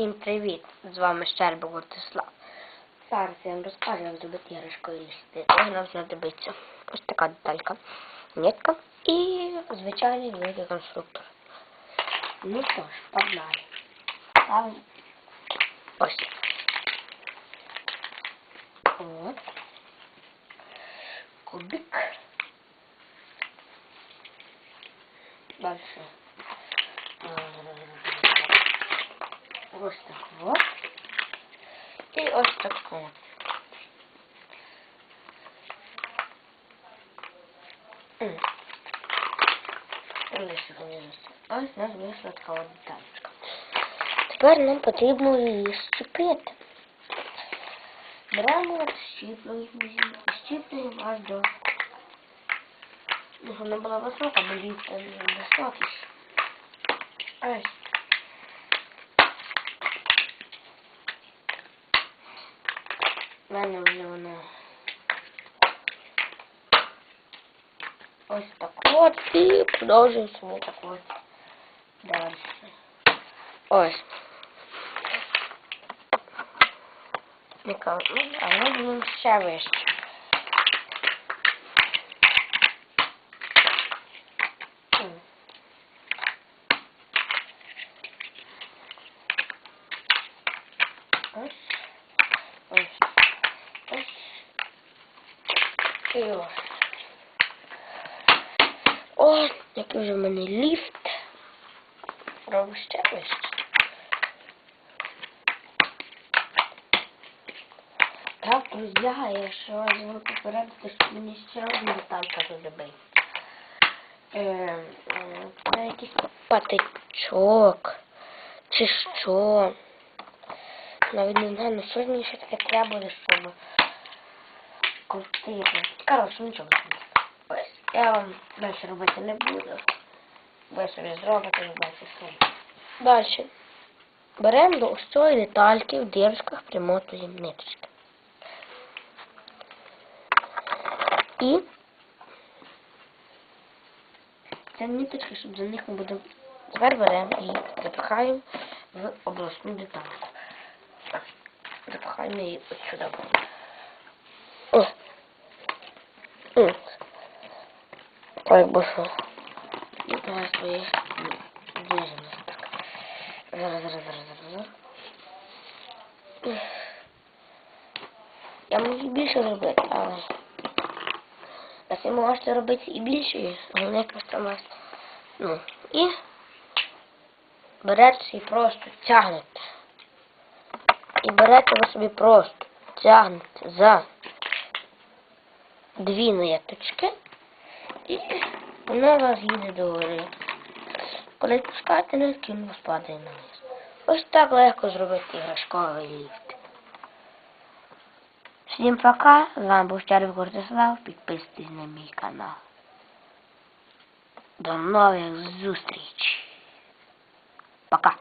Всім привіт! З вами Щербик Вартислав. Зараз я вам розкажу, як зробити іграшкові лісти. Можна знадобиться ось така деталька, нитка і звичайний великий конструктор. Ну що ж, погнали. Ставимо ось. От. Кубик. Дальше. Ось так от. І ось так от. М. Лише винести. Ось у нас вийшла така от. Тепер нам потрібно її щепити. Беремо, щіплюємо щіплюємо аж до... Ну, вона була висока, бо літ високий. Ось. В мене вже вона ось так от і продовжуємо собі так от далі. Ось. Яка, ну, а ми будемо ще вище. М. Ось. Ось. Ось. Ось. Ось, який вже в мене ліфт. Робимо ще вище. Так, друзі, я ще раз вам попередити, що мені ще одна деталька зробити. Е, е, якийсь патичок. Чи що. Навіть не знаю, ну що ж мені ще таке треба буде, щоб Коротше, нічого не. Ось, я вам далі робити не буду. Ви собі зробите і бачите самі. Далі. Беремо до ось детальки в дірочках примотуємо ниточки. І це ниточки, щоб за них ми будемо. Тепер беремо і запихаємо в обласну детальку. Запихаємо її от сюди. О. О. Ой, боже. І давай свої движення. Так. Зараз, зараз, зараз, зараз. Я можу більше зробити, але... А ви можете робити і більше, головне там вас. Ну, і берете і просто тягнете. І берете ви собі просто тягнете за дві ниточки і воно у вас їде догори. Коли пускаєте нитки, воно спадає на низ. Ось так легко зробити іграшковий ліфт. Всім пока, з вами був Щербик Вартислав, підписуйтесь на мій канал. До нових зустрічей. Пока.